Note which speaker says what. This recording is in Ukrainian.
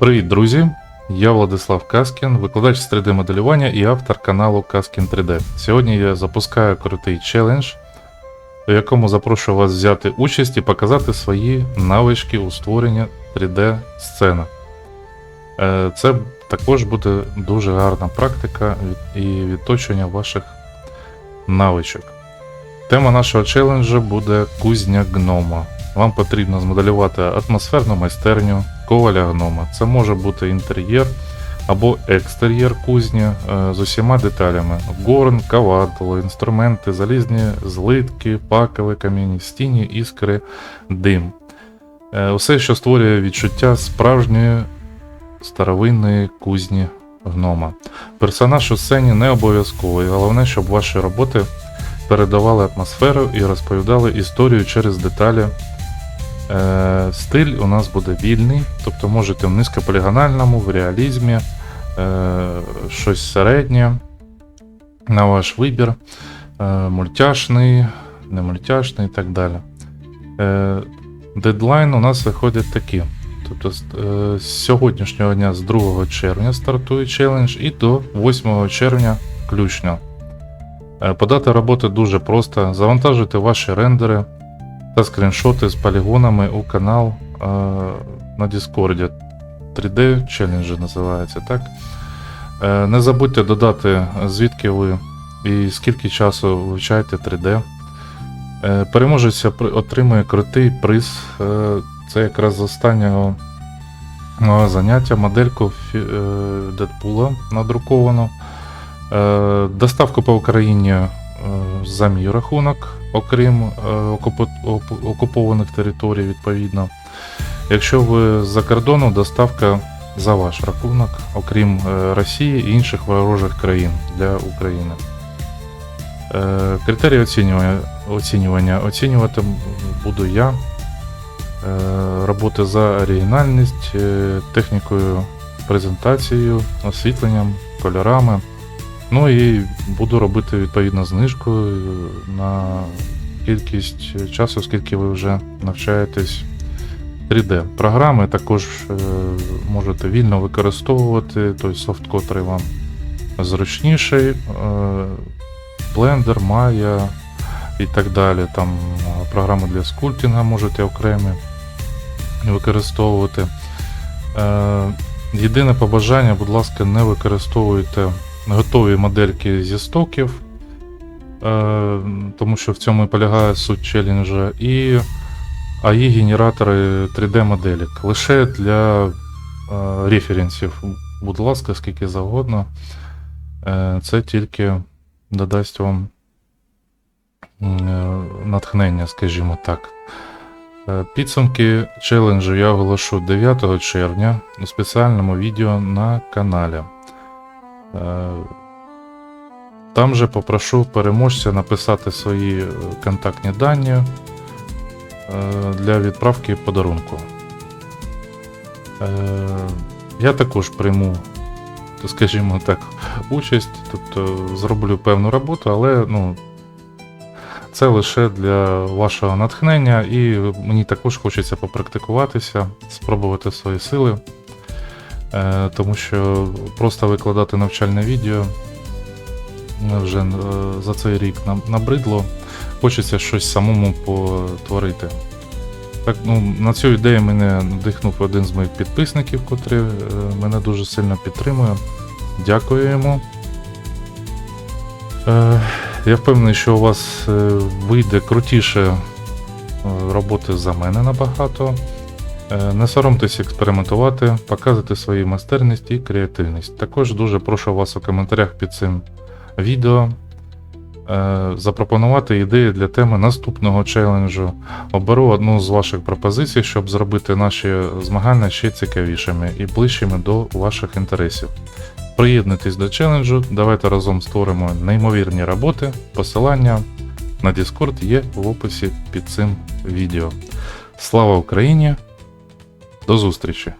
Speaker 1: Привіт, друзі! Я Владислав Каскін, викладач з 3D-моделювання і автор каналу Каскін 3D. Сьогодні я запускаю крутий челендж, у якому запрошую вас взяти участь і показати свої навички у створенні 3D-сцени. Е, Це також буде дуже гарна практика і відточення ваших навичок. Тема нашого челенджу буде кузня гнома. Вам потрібно змоделювати атмосферну майстерню коваля гнома. Це може бути інтер'єр або екстер'єр кузні е, з усіма деталями: горн, кавадло, інструменти, залізні злитки, пакові камінь, стіні, іскри, дим. Е, Усе, що створює відчуття справжньої старовинної кузні гнома. Персонаж у сцені не обов'язковий, головне, щоб ваші роботи передавали атмосферу і розповідали історію через деталі. Е, стиль у нас буде вільний, тобто можете в низькополігональному, в реалізмі, е, щось середнє на ваш вибір, е, мультяшний, не мультяшний і так далі. Е, дедлайн у нас виходить такі. Тобто з, е, сьогоднішнього дня, з 2 червня, стартує челендж, і до 8 червня включно. Е, Подати роботи дуже просто. Завантажуйте ваші рендери та скріншоти з полігонами у канал е, на Discord. 3D челенджі називається, так? Е, не забудьте додати, звідки ви і скільки часу вивчаєте 3D. Е, переможець отримує крутий приз. Е, це якраз з останнього мого заняття модельку е, Дедпула надруковану. Е, Доставку по Україні е, за мій рахунок, окрім е, окупованих територій, відповідно. Якщо ви з-за кордону, доставка за ваш рахунок, окрім е, Росії і інших ворожих країн для України. Е, Критерії оцінювання, оцінювання оцінювати буду я. Е, Роботи за оригінальність, е, технікою, презентацією, освітленням, кольорами. Ну і буду робити відповідно знижку е, на кількість часу, скільки ви вже навчаєтесь 3D. Програми також е, можете вільно використовувати, той софт, котрий вам зручніший. Е, Blender, Maya і так далі. Там програми для скульптинга можете окремі використовувати. Єдине побажання, будь ласка, не використовуйте готові модельки зі стоків, е, тому що в цьому і полягає суть челенджа, і AI генератори 3D-моделек. Лише для е, референсів, будь ласка, скільки завгодно. Е, Це тільки додасть вам натхнення, скажімо так. Підсумки челенджу я оголошу 9 червня у спеціальному відео на каналі. Е, Там же попрошу переможця написати свої е, контактні дані е, для відправки подарунку. Я також прийму, скажімо так, участь, тобто зроблю певну роботу, але ну, це лише для вашого натхнення, і мені також хочеться попрактикуватися, спробувати свої сили. Е, тому що просто викладати навчальне відео вже е, за цей рік набридло. Хочеться щось самому потворити. Так, ну, на цю ідею мене надихнув один з моїх підписників, котрий е, мене дуже сильно підтримує. Дякую йому. Е, я впевнений, що у вас вийде крутіше роботи за мене набагато. Е, Не соромтесь експериментувати, показувати свою майстерність і креативність. Також дуже прошу вас у коментарях під цим відео е, запропонувати ідеї для теми наступного челенджу. Оберу одну з ваших пропозицій, щоб зробити наші змагання ще цікавішими і ближчими до ваших інтересів. Приєднуйтесь до челенджу, давайте разом створимо неймовірні роботи. Посилання на Discord є в описі під цим відео. Слава Україні! До зустрічі!